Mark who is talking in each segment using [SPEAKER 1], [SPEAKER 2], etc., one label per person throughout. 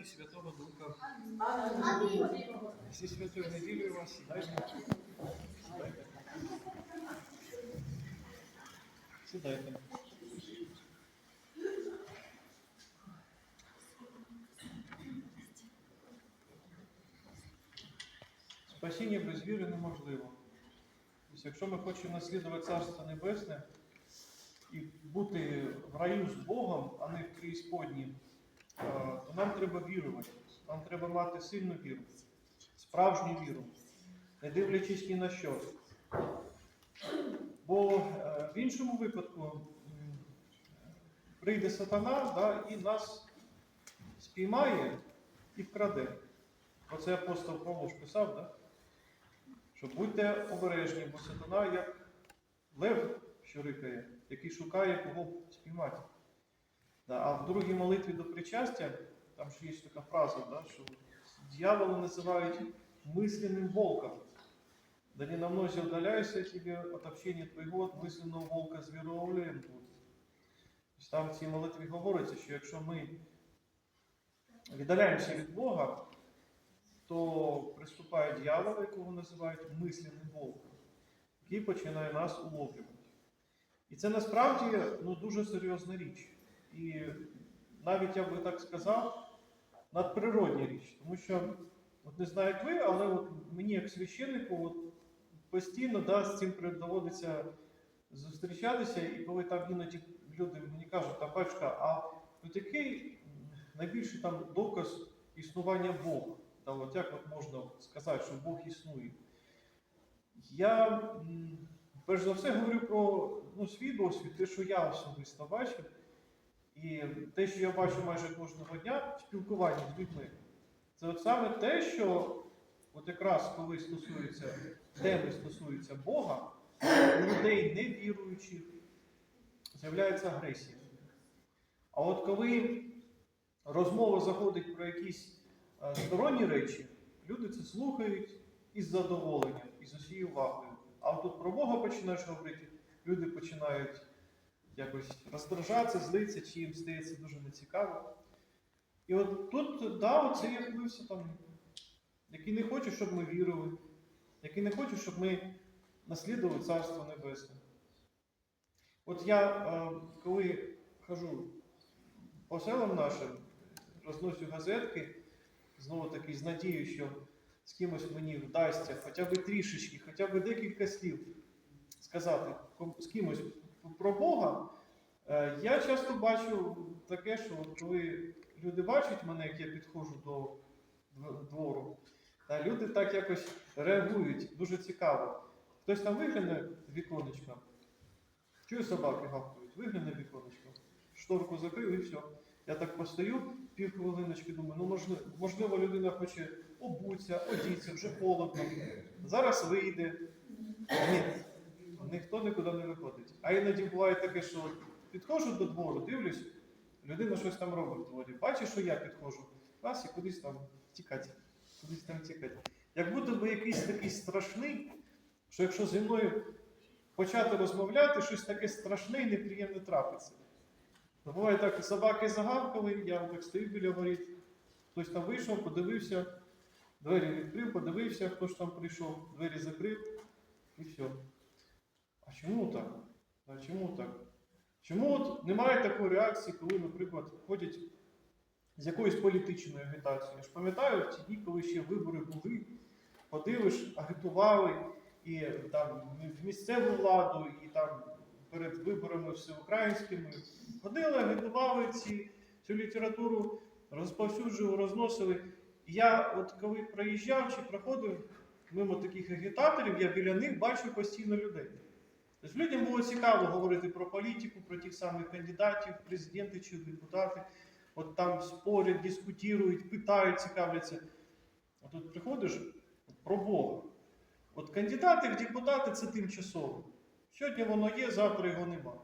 [SPEAKER 1] і Святого Духа. Зі святою неділею вас. Сідайте. Сідайте. Спасіння без віри неможливо. Тобто, якщо ми хочемо наслідувати Царство Небесне і бути в раю з Богом, а не в е, то нам треба вірувати. Нам треба мати сильну віру, справжню віру, не дивлячись ні на що. Бо е, в іншому випадку прийде сатана да, і нас спіймає і вкраде. Оце апостол Павло ж писав, да? що будьте обережні, бо сатана як лев, що рикає, який шукає кого спіймати. Да, а в другій молитві до причастя, там ж є така фраза, да, що дьявола називають мысленным волком. Да не намного удаляйся тебе от общения твоего, от мысленного волка зверовлем тут. Тобто Там в цій молитві говориться, що якщо ми віддаляємося від Бога, то приступає дьявол, якого називають мисленним волком, який починає нас уловлювати. І це насправді ну, дуже серйозна річ. І навіть я би так сказав, надприродня річ. Тому що, от не знаю, як ви, але от мені, як священнику, от постійно да, з цим доводиться зустрічатися, і коли там іноді люди мені кажуть, та бачка, а от який найбільший там доказ існування Бога? Та от як от можна сказати, що Бог існує? Я перш за все говорю про ну, свій досвід, те, що я особисто бачив. І те, що я бачу майже кожного дня в спілкуванні з людьми, це от саме те, що от якраз коли стосується теми стосується Бога, у людей невіруючих, з'являється агресія. А от коли розмова заходить про якісь е, сторонні речі, люди це слухають із задоволенням, і з усією увагою. А от тут про Бога починаєш говорити, люди починають якось роздражатися, злитися, чи їм стається дуже нецікаво. І от тут, да, оце я дивився там, який не хоче, щоб ми вірили, який не хоче, щоб ми наслідували Царство Небесне. От я, е, коли хожу по селам нашим, розносю газетки, знову таки з надією, що з кимось мені вдасться хоча б трішечки, хоча б декілька слів сказати з кимось про Бога, е, я часто бачу таке, що коли люди бачать мене, як я підходжу до двору, люди так якось реагують, дуже цікаво. Хтось там вигляне віконечко, чую собаки гавкають, вигляне віконечко, шторку закрив і все. Я так постою півхвилиночки, думаю, ну можливо, можливо, людина хоче обуться, одіться, вже холодно. Зараз вийде. Ні, ніхто нікуди не виходить. А іноді буває таке, що підходжу до двору, дивлюсь, людина щось там робить в дворі. Бачиш, що я підходжу, раз і кудись там тікати. Кудись там тікати. Як будто би якийсь такий страшний, що якщо зі мною почати розмовляти, щось таке страшне і неприємне трапиться. То буває так, собаки загавкали, я так стою біля воріт, хтось там вийшов, подивився, двері відкрив, подивився, хто ж там прийшов, двері закрив і все. А чому так? А чому так? Чому от немає такої реакції, коли, наприклад, ходять з якоюсь політичною агітацією? Я ж пам'ятаю в ті дні, коли ще вибори були, подивиш, агітували і там в місцеву владу, і там перед виборами всеукраїнськими ходили, агітували ці, цю літературу, розповсюджували, розносили. Я, от коли проїжджав чи проходив мимо таких агітаторів, я біля них бачу постійно людей. Тобто людям було цікаво говорити про політику, про тих самих кандидатів, президенти чи депутати. От там спорять, дискутують, питають, цікавляться. А тут приходиш про Бога. От кандидати в депутати це тимчасово. Сьогодні воно є, завтра його нема.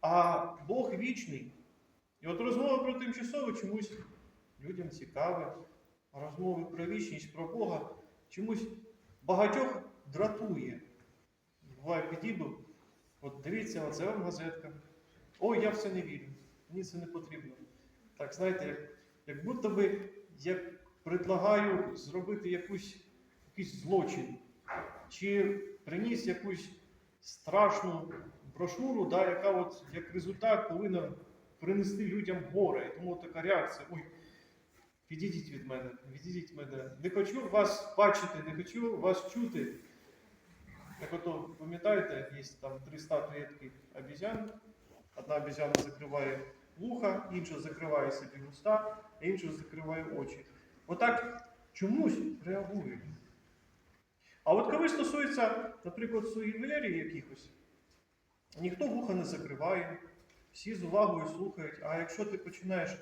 [SPEAKER 1] А Бог вічний. І от розмова про тимчасове чомусь людям цікаве. Розмови про вічність, про Бога чомусь багатьох дратує. Буває, підійду, от дивіться, оце вам газетка. Ой, я в це не вірю. Мені це не потрібно. Так, знаєте, як як будто би я предлагаю зробити якусь, якийсь злочин, чи приніс якусь страшну брошуру, да, яка от як результат повинна принести людям горе. І тому така реакція. Ой, відійдіть від мене, відійдіть від мене. Не хочу вас бачити, не хочу вас чути. Як ото, пам'ятаєте, є там три статуетки обізян. Одна обізяна закриває вуха, інша закриває собі уста, а інша закриває очі. Отак чомусь реагують. А от коли стосується, наприклад, суєверії якихось, ніхто вуха не закриває, всі з увагою слухають. А якщо ти починаєш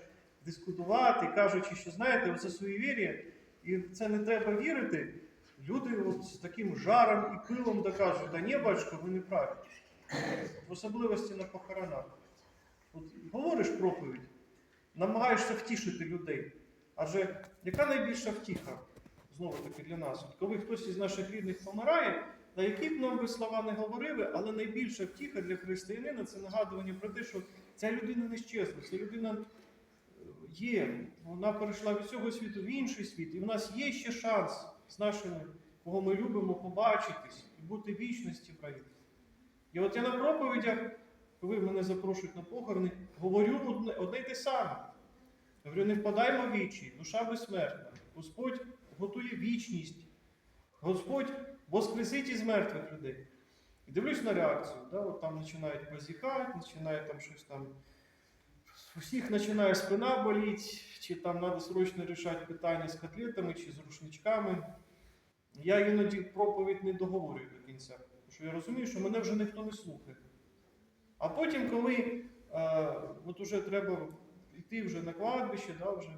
[SPEAKER 1] дискутувати, кажучи, що знаєте, це суєвір'я, і це не треба вірити, люди от з таким жаром і пилом докажуть, да ні, батько, ви не праві. В особливості на похоронах. От говориш проповідь, намагаєшся втішити людей. Адже яка найбільша втіха, знову таки для нас? От коли хтось із наших рідних помирає, на які б нам би слова не говорили, але найбільша втіха для християнина це нагадування про те, що ця людина не щезла, ця людина е, є, вона перейшла від цього світу в інший світ, і в нас є ще шанс з нашими, кого ми любимо, побачитись і бути вічності раю. І от я на проповідях, коли мене запрошують на похорони, говорю одне, одне й те саме. Я говорю, не впадаймо в вічі, душа безсмертна. Господь готує вічність. Господь воскресить із мертвих людей. І дивлюсь на реакцію. Да? От там починають позіхати, починає там щось там. У всіх починає спина боліти, чи там треба срочно рішати питання з котлетами, чи з рушничками. Я іноді проповідь не договорюю до кінця. Що я розумію, що мене вже ніхто не слухає. А потім, коли е, от уже треба йти вже на кладбище, да, вже,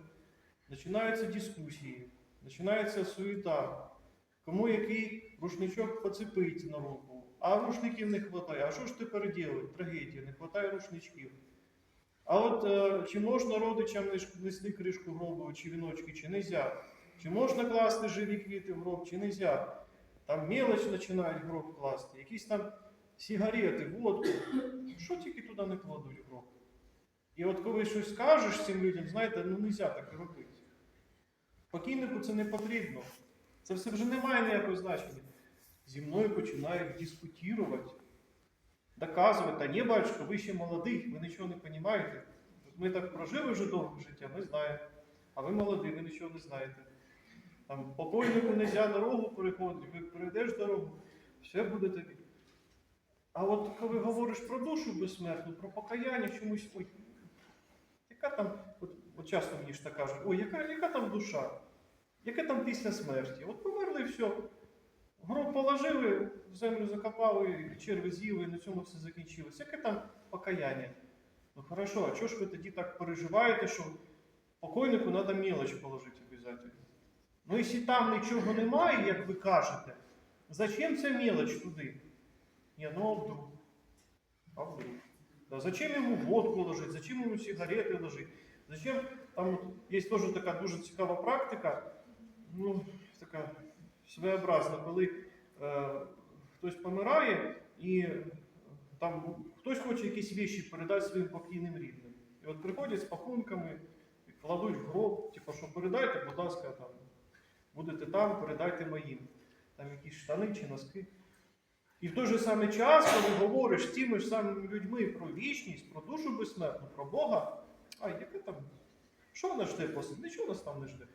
[SPEAKER 1] починаються дискусії, починається суєта. Кому який рушничок поцепить на руку, а рушників не вистачає. А що ж тепер робити? Трагедія, не вистачає рушничків. А от е, чи можна родичам нес- нести кришку гробу, чи віночки, чи не можна? Чи можна класти живі квіти в гроб, чи не можна? Там мелоч починають гроб класти, якісь там сигарети, водку. Що тільки туди не кладуть в гроб. І от коли щось скажеш цим людям, знаєте, ну не можна так робити. Покійнику це не потрібно. Це все вже не має ніякого значення. Зі мною починають дискутувати, доказувати, та ні, батюшко, ви ще молодий, ви нічого не розумієте. Ми так прожили вже довго життя, ми знаємо. А ви молодий, ви нічого не знаєте. Там покойнику не можна дорогу переходити, перейдеш дорогу, все буде тобі. А от коли говориш про душу безсмертну, про покаяння чомусь, ой, яка там, от, от часто мені ж так кажуть, ой, яка, яка там душа? Яке там після смерті? От померли і все. Гроб положили, в землю закопали, черви з'їли, і на цьому все закінчилось. Яке там покаяння? Ну хорошо, а чого ж ви тоді так переживаєте, що покойнику треба мелоч положити обов'язково? Ну, якщо там нічого немає, як ви кажете, зачем ця мелоч туди? Ні, ну а вдруг. А вдруг? Да, зачем ему водку ложить, зачем ему сигареты ложить? Зачем там є теж така дуже цікава практика, ну, така своєобразна, коли е, хтось помирає і там хтось хоче якісь віші передати своїм покійним рідним. І от приходять з пакунками, кладуть в гроб, типу, що передайте, будь ласка, там, будете там, передайте моїм. Там якісь штани чи носки. І в той же самий час, коли говориш з тими ж самими людьми про вічність, про душу безсмертну, про Бога, а яке там? Що нас жде после? Нічого нас там не жде.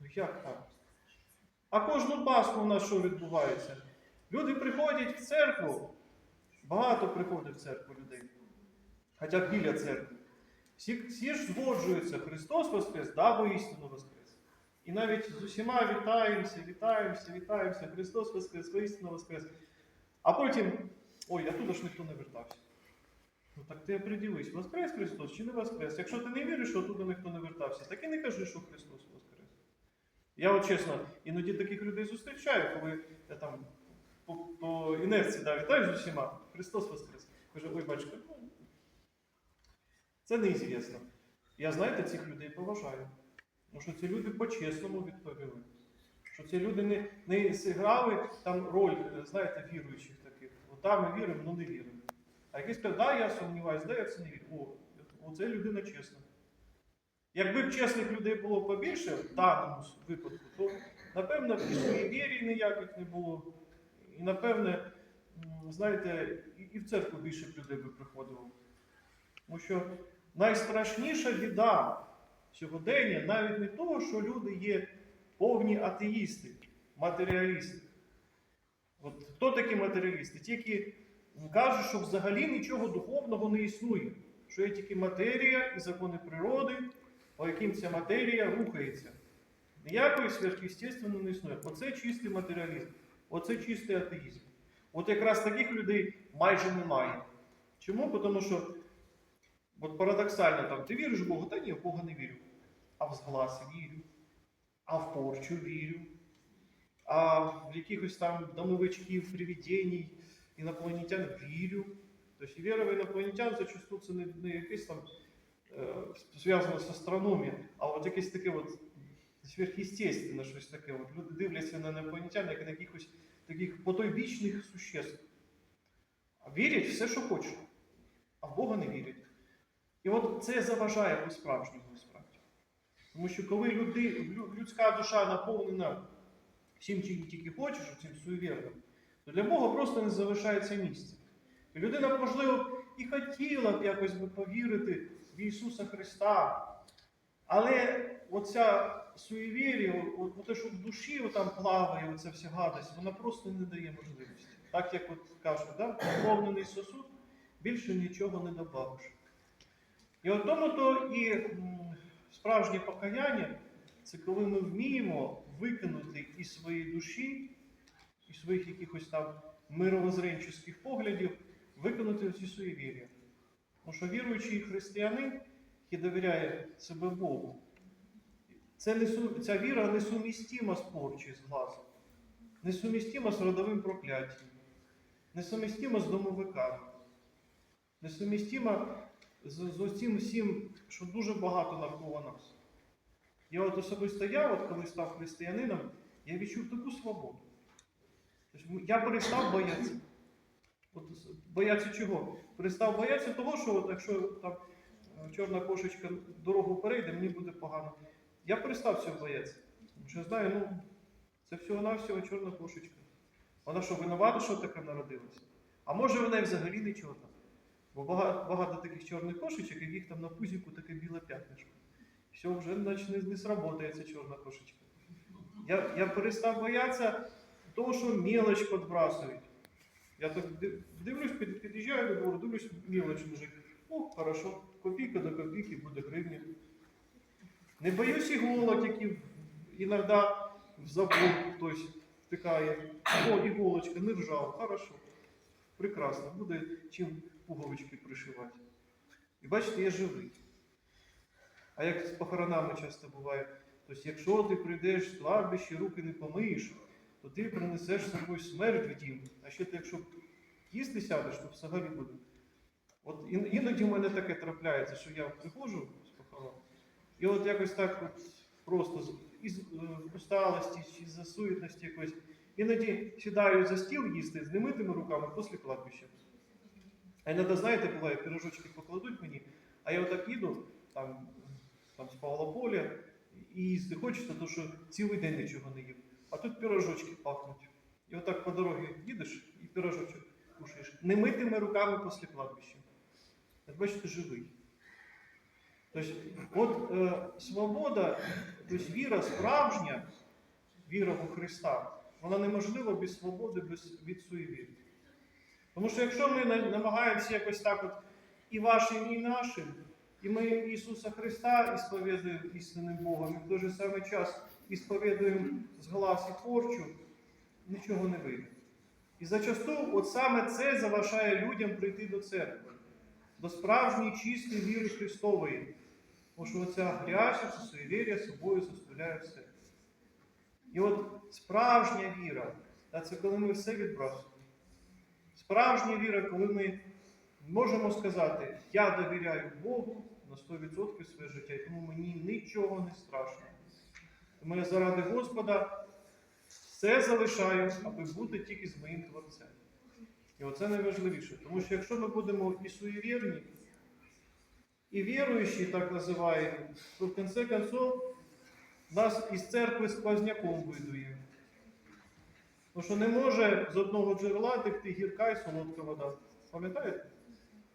[SPEAKER 1] Ну як так? А кожну Пасху у нас що відбувається? Люди приходять в церкву, багато приходить в церкву людей, хоча б біля церкви. Всі, всі ж згоджуються, Христос Воскрес, да, воістину Воскрес. І навіть з усіма вітаємося, вітаємося, вітаємося, Христос Воскрес, воістину Воскрес. А потім, ой, а туди ж ніхто не вертався. Ну так ти приділись, Воскрес Христос чи не Воскрес? Якщо ти не віриш, що туди ніхто не вертався, так і не кажи, що Христос Воскрес. Я от чесно, іноді таких людей зустрічаю, коли я там по, по інерції да, вітаю з усіма, Христос Воскрес. Каже, ой, бачка, ну, це неізвісно. Я, знаєте, цих людей поважаю. Тому що ці люди по-чесному відповіли. Що ці люди не, не зіграли там роль, знаєте, віруючих таких. Да, ми віримо, ну не віримо. А якийсь каже, да, я сумніваюся, да, я це не вірю. О, оце людина чесна. Якби б чесних людей було побільше в даному випадку, то напевно і суєвірій ніяких не було. І напевне, знаєте, і в церкву більше б людей би приходило. Тому що найстрашніша біда сьогодення навіть не того, що люди є повні атеїсти, матеріалісти. От хто такі матеріалісти? Ті, які кажуть, що взагалі нічого духовного не існує, що є тільки матерія і закони природи, по яким ця матерія рухається. Ніякої сверхъестественного не існує. Оце чистий матеріалізм, оце чистий атеїзм. От якраз таких людей майже немає. Чому? Тому що от парадоксально там, ти віриш в Бога? Та ні, в Бога не вірю. А в згласи вірю, а в порчу вірю, а в якихось там домовичків, привидінь, інопланетян вірю. Тобто віра в інопланетян це не, не якесь там е, зв'язано з астрономією, а от якесь таке от сверхъестественне щось таке. От люди дивляться на інопланетян, як на якихось таких потойбічних существ. А вірять все, що хочуть, а в Бога не вірять. І от це заважає по-справжньому насправді. Тому що коли люди, людська душа наповнена всім, чим тільки хочеш, цим суєвірним, то для Бога просто не залишається місця. І людина, можливо, і хотіла б якось би повірити в Ісуса Христа. Але оця суєвір'я, те, що в душі там плаває, оця вся гадость, вона просто не дає можливості. Так як от кажуть, да? наповнений сосуд, більше нічого не добавиш. І от тому то і справжнє покаяння це коли ми вміємо викинути із своєї душі, із своїх якихось там мировоззренчих поглядів, викинути ці суєвір'я. Тому що віруючий християнин, який довіряє себе Богу, це не ця віра несумістима з порчі, з глазом, несумістима з родовим прокляттям, несумістима з домовиками, несумістима з, з усім всім, що дуже багато навколо нас. Я от особисто я, от коли став християнином, я відчув таку свободу. Тобто я перестав боятися. От, боятися чого? Перестав боятися того, що от, якщо там е, чорна кошечка дорогу перейде, мені буде погано. Я перестав цього боятися. Тому що знаю, ну, це всього-навсього чорна кошечка. Вона що, винувата, що таке народилася? А може вона і взагалі чорна. Бо багато, багато таких чорних кошечок, яких там на пузіку таке біле п'ятнишко. Все, вже значить, не, не сработає ця чорна кошечка. Я, я перестав боятися того, що мелоч підбрасують. Я так дивлюсь, під- під'їжджаю до двору, дивлюсь, мелоч лежить. О, хорошо, копійка до копійки буде гривня. Не боюсь іголок, які іноді в забор хтось втикає. О, іголочка, не ржав, хорошо. Прекрасно, буде чим пуговички пришивати. І бачите, я живий. А як з похоронами часто буває, тобто, якщо ти прийдеш в кладбище, руки не помиєш, то ти принесеш з собою смерть в дім. А ще ти, якщо їсти сядеш, то взагалі буде. От іноді в мене таке трапляється, що я приходжу з похорон, і от якось так от просто з із е, усталості чи з засуєтності якоїсь, іноді сідаю за стіл їсти з немитими руками після кладбища. А іноді, знаєте, буває, пирожочки покладуть мені, а я отак їду там, там з Павлополя і їсти хочеться, тому що цілий день нічого не їв. А тут пирожочки пахнуть. І отак по дорозі їдеш і пирожочок кушаєш. Немитими руками після кладбища. Як бачите, живий. Тобто, от е, свобода, тобто віра справжня, віра у Христа, вона неможлива без свободи, без від суєвір'я. Тому що якщо ми намагаємося якось так от і вашим, і нашим, і ми Ісуса Христа ісповідуємо істинним Богом, і в той же самий час ісповідуємо з глас і порчу, нічого не вийде. І зачасту от саме це заважає людям прийти до церкви, до справжньої чистої віри Христової. Тому що оця грязь, суєвір'я собою заставляє все. І от справжня віра, це коли ми все відбрасуємо. Справжня віра, коли ми можемо сказати, я довіряю Богу на 100% своє життя, і тому мені нічого не страшно. Тому я заради Господа все залишаю, аби бути тільки з моїм Творцем. І оце найважливіше. Тому що якщо ми будемо і суєвірні, и верующие, так называемые, то в конце концов нас із церкви сквозняком видує. Тому що не може з одного джерела текти гірка і солодка вода. Пам'ятаєте,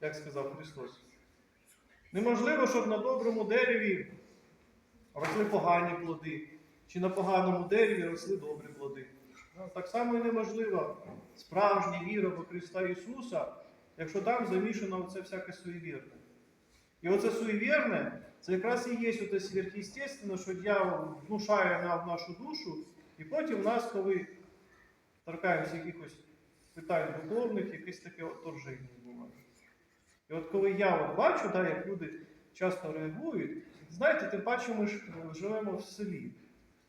[SPEAKER 1] як сказав Христос? Неможливо, щоб на доброму дереві росли погані плоди, чи на поганому дереві росли добрі плоди. Ну, Так само і неможливо справжня віра в Христа Ісуса, якщо там замішано оце всяке суєвірне. І оце суєвірне, це якраз і є оте сверхъестественне, що дьявол внушає нам в нашу душу, і потім нас, коли торкаємося якихось питань духовних, якесь таке отторження буває. І от коли я от бачу, да, як люди часто реагують, знаєте, тим паче ми ж е, живемо в селі.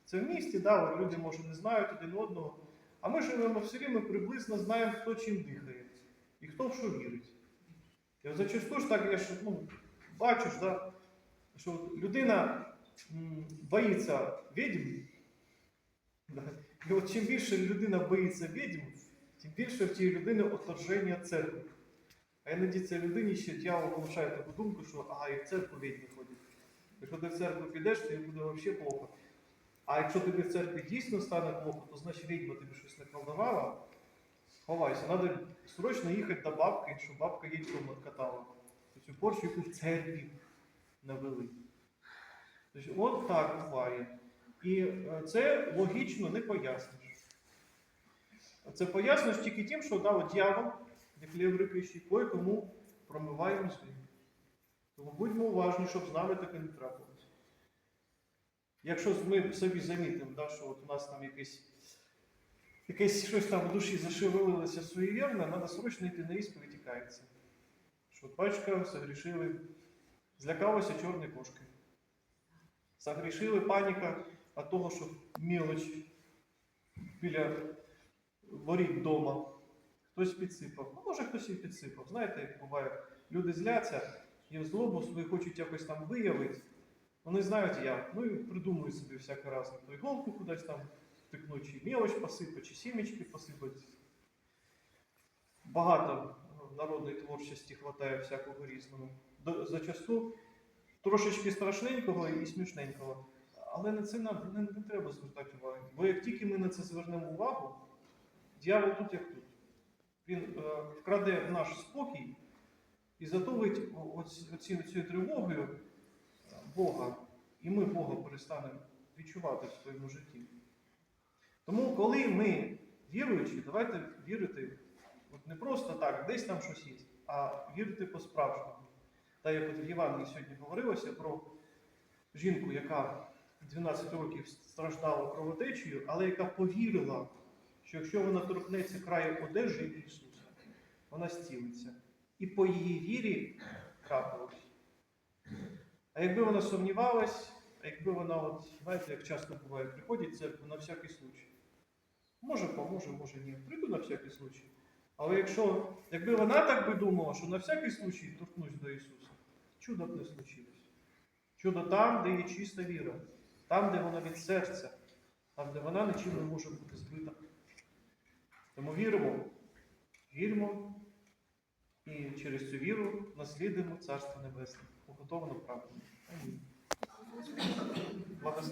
[SPEAKER 1] Це в місті, да, от люди, може, не знають один одного. А ми живемо в селі, ми приблизно знаємо, хто чим дихає і хто в що вірить. І от зачасту ж так я ж ну, бачу, да, що людина м, боїться відьм. І от чим більше людина боїться відьм, тим більше в тій людини отторження церкви. А іноді цій людині ще дьявол внушає таку думку, що ага, і в церкву відьми ходять. Якщо ти в церкву підеш, то їм буде взагалі плохо. А якщо тобі в церкві дійсно стане плохо, то значить відьма тобі щось наколдувала. Ховайся, треба срочно їхати до бабки, щоб бабка яйцом откатала. Цю порчу, яку в церкві навели. Тобто, от так буває. І е, це логічно не поясниш. Це поясниш тільки тим, що да, от дьявол, як леври пишуть, кое кому промиває мозги. Тому будьмо уважні, щоб з нами таке не трапилось. Якщо ми собі замітимо, да, що от у нас там якесь, якесь щось там в душі зашевелилося суєвірне, треба срочно йти на ісповідь і каятися. Що батька согрішили, злякалися чорної кошки. Согрішили паніка від того, що мілоч біля воріт вдома. Хтось підсипав. Ну, може хтось і підсипав. Знаєте, як буває, люди зляться в злобу свою хочуть якось там виявити. Вони знають як. Ну і придумують собі всяке разне. То іголку кудись там втикнуть, чи мелоч посипати, чи сімечки посипати. Багато народної творчості хватає всякого різного. Зачасту трошечки страшненького і смішненького. Але на це нам не, не треба звертати увагу. Бо як тільки ми на це звернемо увагу, дьявол тут як тут. Він е, вкраде наш спокій і затовить цією тривогою е, Бога. І ми Бога перестанемо відчувати в своєму житті. Тому, коли ми віруючі, давайте вірити от не просто так, десь там щось є, а вірити по-справжньому. Та як от в Євангелії сьогодні говорилося про жінку, яка 12 років страждала кровотечею, але яка повірила, що якщо вона торкнеться краю одежі Ісуса, вона зцілиться. І по її вірі трапилось. А якби вона сумнівалась, а якби вона, от, знаєте, як часто буває, приходить в церкву на всякий случай. Може, поможе, може ні. Прийду на всякий случай. Але якщо, якби вона так би думала, що на всякий случай торкнусь до Ісуса, чудо б не случилось. Чудо там, де є чиста віра, там, де вона від серця, там, де вона нічим не може бути збита. Тому віримо, віримо і через цю віру наслідуємо Царство Небесне, уготовано правду. Благословення.